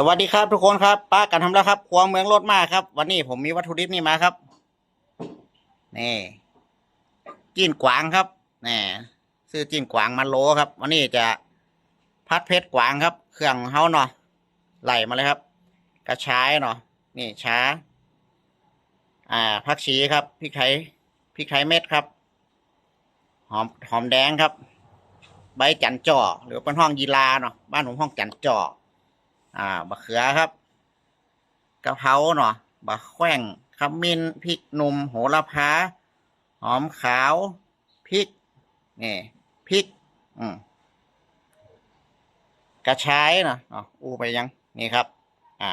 สวัสดีครับทุกคนครับป้ากันทำแล้วครับครัวเมืองรถมากครับ วันนี้ผมมีวัตถุดิบนี่มาครับนี่จีนกวางครับนี่ซื้อจีนกวางมาโลครับ วันนี้จะพัดเพชรกวางครับ เครื่องเฮาเนาะไหลมาเลยครับ กระชายเนาะนี่ช้า อ่าผักชีครับพริกไทยพริกไทยเม็ดครับ หอมหอมแดงครับ ใบจันจ่อหรือเป็นห้องยีลาเนาะบ้านผมห้องจันจ่อ อ่าบะเขือครับกะเพราเนาะบะแข้งขมิ้นพริกหนุ่มโหระพาหอมขาวพริกนี่พริก อืมกระชายเนาะอ๋ออู้ไปยังนี่ครับ อ่า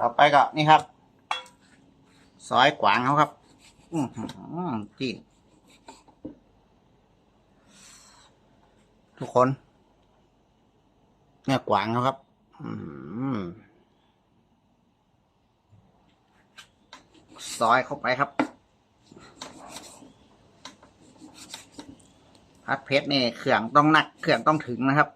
ต่อไปก็นี่ครับ ซอยกวางเขาครับ อือหือจีนทุกคน เนี่ยกวางเขาครับ อืมซอยเข้าไปครับพัดเพชรนี่เครื่องต้องหนักเครื่องต้องถึงนะครับ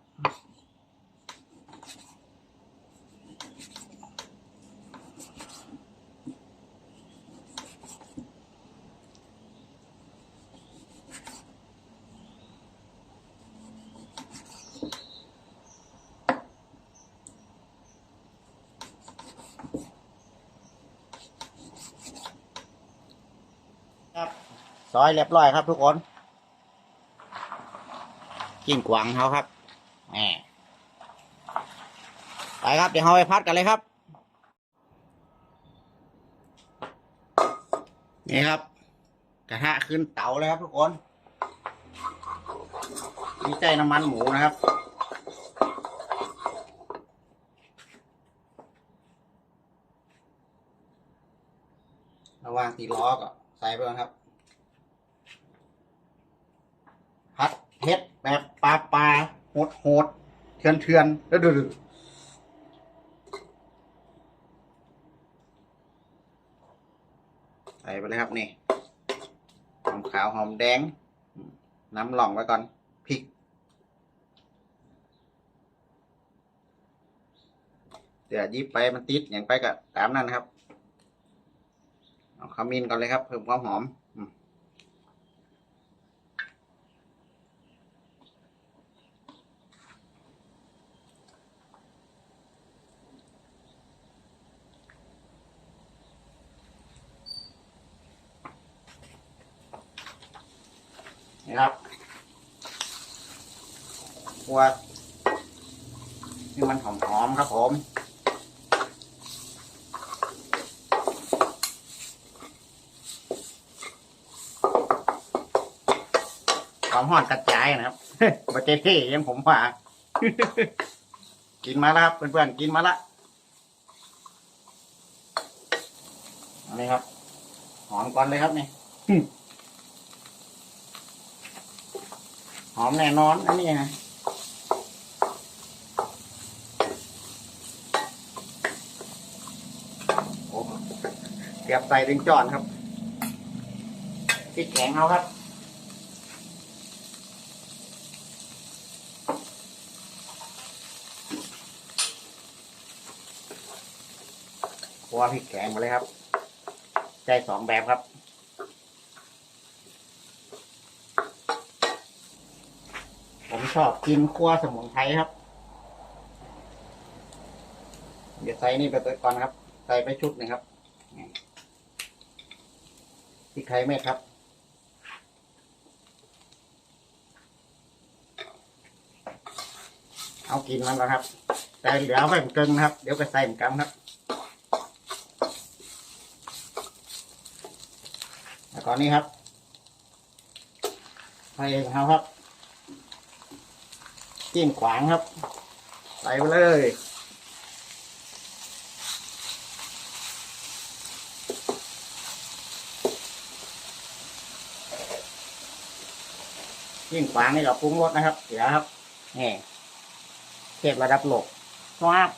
ซอยเรียบร้อยครับทุกคนกินกวางเขาครับแหมไปครับ เดี๋ยวเราไปพัดกันเลยครับ นี่ครับ กระทะขึ้นเตาเลยครับทุกคนนี่ใจน้ำมันหมูนะครับระว่างตีล้อก็ใส่ไปก่อนครับ พัด เฮ็ดแบบปลาปลาโหดโหดเทือนเทือนแล้วดูดูใส่ไปเลยครับนี่หอมขาวหอมแดง น้ำหล่องไว้ก่อนพริก เดี๋ยวยิบไปมันติดอย่างไปก็ตามนั้นครับ เอาขมิ้นก่อนเลยครับ เพิ่มความหอม คั่วนี่มันหอมๆครับผมความหอดกระจายนะครับบาเจเท่ยังผมว่า กินมาแล้วครับเพื่อนๆกินมาละอันนี้ครับ หอมก่อนเลยครับนี่หอมแน่นอนอันนี้นะ แบบใส่ถึงจอนครับพริกแข็งเอาครับคั่วพริกแกงมาเลยครับใจสองแบบครับ ผมชอบกินคั่วสมุนไพรครับ เดี๋ยวใส่นี่ไปก่อนครับ ใส่ไปชุดหนึ่งครับ พริกไทยเม็ดครับ เอากินมันแล้วครับ แต่เหลือเอาไว้เกินนะครับ เดี๋ยวไปใส่เหมือนกันครับ แล้วก็นี่ครับใส่เองครับจิ้มขวางครับ ใส่ไปเลย จิ้มขวางนี่เราปรุงรสนะครับ เดี๋ยวครับนี่เทพระดับโลกว้าบ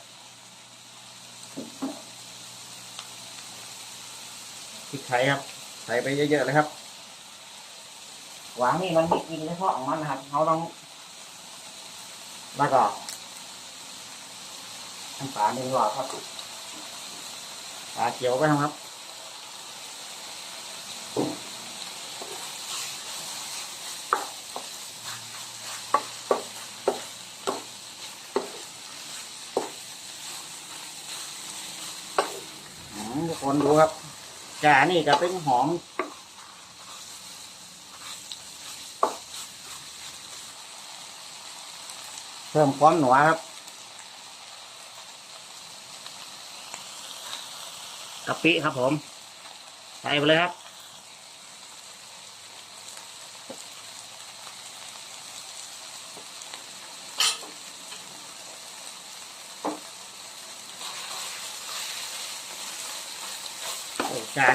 พริกไทยครับ ใส่ไปเยอะๆเลยครับ หวางนี่มันไม่กินเฉพาะของมันนะครับเขาต้องแล้วก็น้ำปลาหนึ่งหลอดครับปลาเขียวไปครับ อืมทุกคนดูครับ จ่านี่ก็เป็นหอม เพิ่มความหนัวครับกะปิครับผม ใส่ไปเลยครับ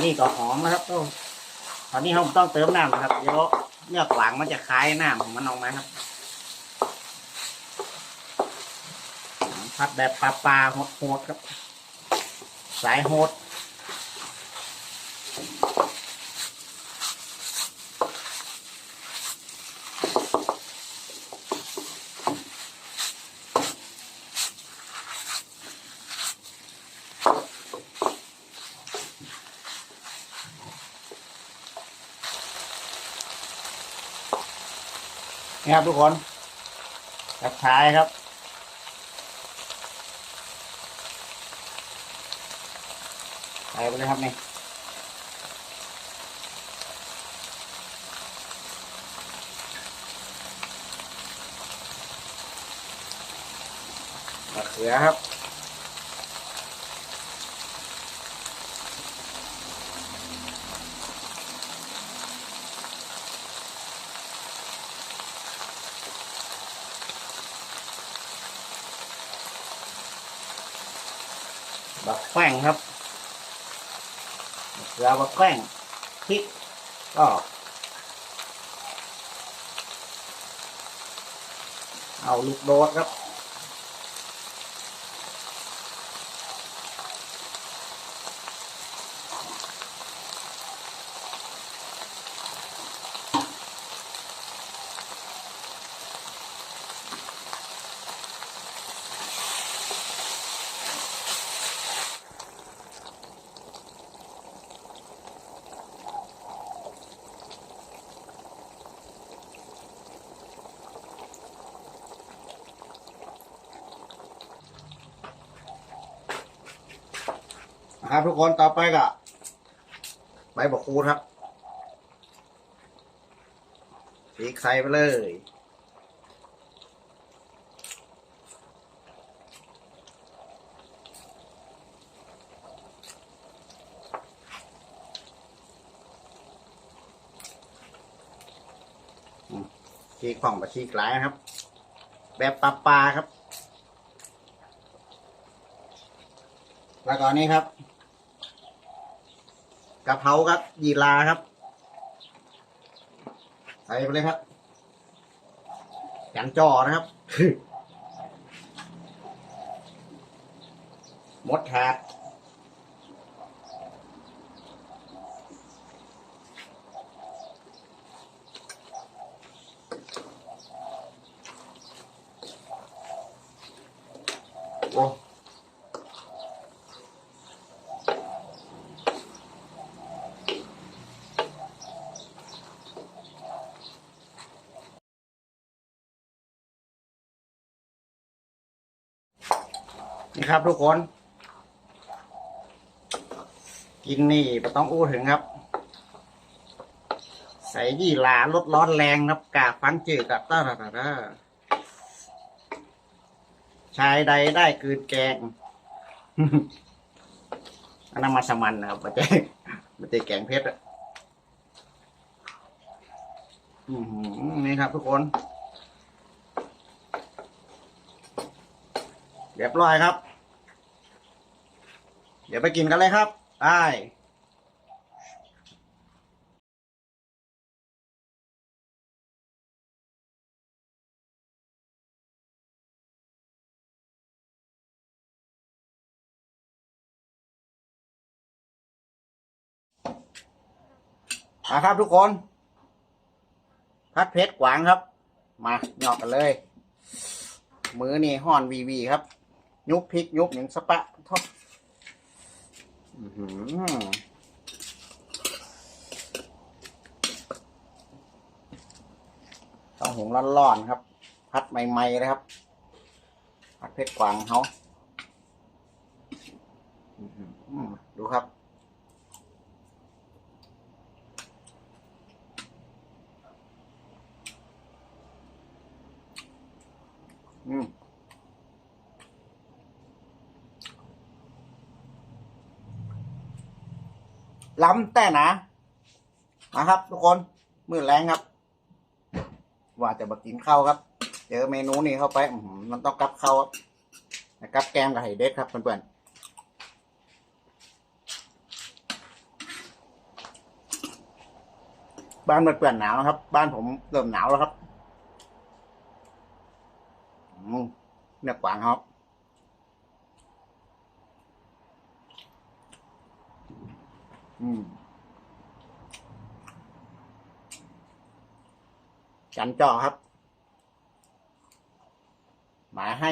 นี่ก็หอมนะครับโอ้ตอนนี้เราต้องเติมน้ำนะครับเดี๋ยวเนื้อขวางมันจะคล้ายน้ำของมันออกมาครับผัดแบบปลาปลาโหดๆครับ สายโหด ครับทุกคนถักชายครับใส่ไปเลยครับนี่มะเขือครับ บักแข้งครับเกลือบักแข้งพริกก็เอาลูกโดดครับ ครับทุกคนต่อไปก็ใบบกคูดครับสีไข่ไปเลยอืมชีกของกับชีกหลายครับ แบบปลาปลาครับ แล้วก็นี้ครับ กะเพราครับ ยีราครับ ใส่ไปเลยครับอย่างจอนะครับมดแถด นี่ครับทุกคน กินนี่ไม่ต้องอู้ถึงครับ ใส่ยี่หลาลดร้อนแรงครับกากฟันจืดกับต้าตาตาชายใดได้กืนแกงอันนั้นมาสมันนะครับม่ใช่ไม่ใช่แกงเพชรอะนี่ครับทุกคน เรียบร้อยครับ เดี๋ยวไปกินกันเลยครับไปนะครับทุกคน พัดเพชรกวางครับ มาหยอกกันเลย มือนี่ห่อนวีวีครับ ยุบพริกยุบอย่างสปะทอดอื้อหือต้องหุงร้อนๆครับ พัดใหม่ๆเลยครับ พัดเพชรกวางเขาดูครับอืม ล้ำแต่นะนะครับ ทุกคนมือแรงครับ ว่าจะมากินข้าวครับ เจอเมนูนี้เข้าไปมันต้องกับข้าวครับกับแกมกับไห่เด็ดครับเพื่อนๆบ้านเพื่อนหนาวนะครับ บ้านผมเริ่มหนาวแล้วครับอืมเนื้อกวางครับ อืมจันจ่อครับ หมายให้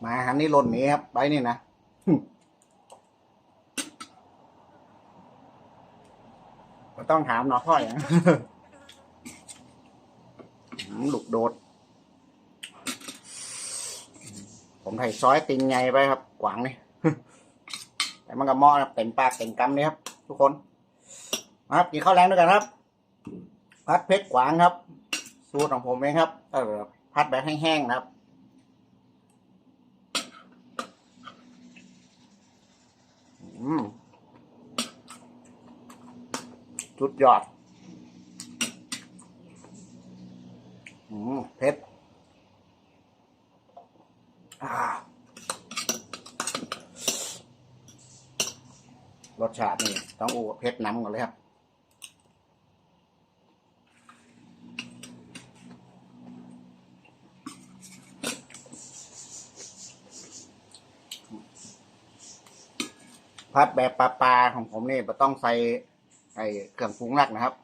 หมายหันนี่หล่นนี้ครับ ไปนี่นะก็ต้องถามหนอพ่ออย่างลูกโดด ผมไถ่ซอยติงไงไปครับกวางนี่แต่มันก็เหมอเต็มปากเต็มกำนี่ครับ ทุกคนมาครับกินข้าวแรงด้วยกันครับ พัดเพชรกวางครับ สูตรของผมเองครับเออพัดแบบแห้งๆนะครับอืมสุดยอด อืมเผ็ดอ่ารสชาตินี่ต้อง งก่อนเลยครับ พัดแบบปลาปลาของผมนี่ต้องใส่ไอ้เครื่องปรุงรักนะครับ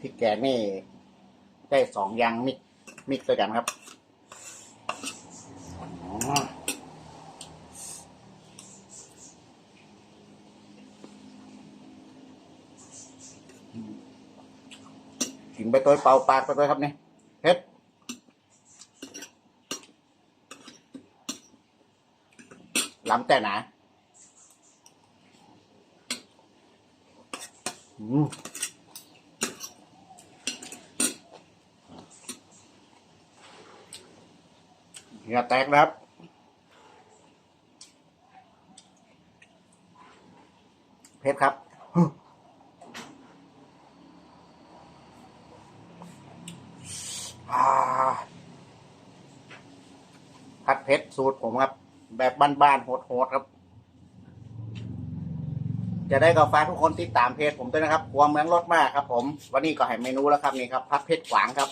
พริกแกงนี่ได้สองอย่างมิกมิกด้วยกันครับ กินไปตัวเป่าปากไปตัวครับนี่เฮ็ดล้ำแต่หนะอืมเหงื่อแตกนะครับ เพชรครับ อ่า ผัดเพชรสูตรผมครับ แบบบ้านๆโหดๆครับ จะได้ก็ฝากทุกคนติดตามเพจผมด้วยนะครับครัวเมืองรถมากครับ ผม วันนี้ก็ให้เมนูแล้วครับนี่ครับพัดเพชรขวางครับ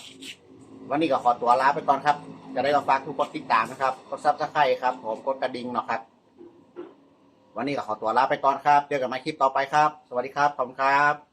วันนี้ก็ขอตัวลาไปก่อนครับ จะได้ก็ฝากทุกคนติดตามนะครับกดซับสไครต์ครับ ผมกดกระดิ่งเนาะครับ วันนี้ก็ขอตัวลาไปก่อนครับเจอกันใหม่คลิปต่อไปครับ สวัสดีครับขอบคุณครับ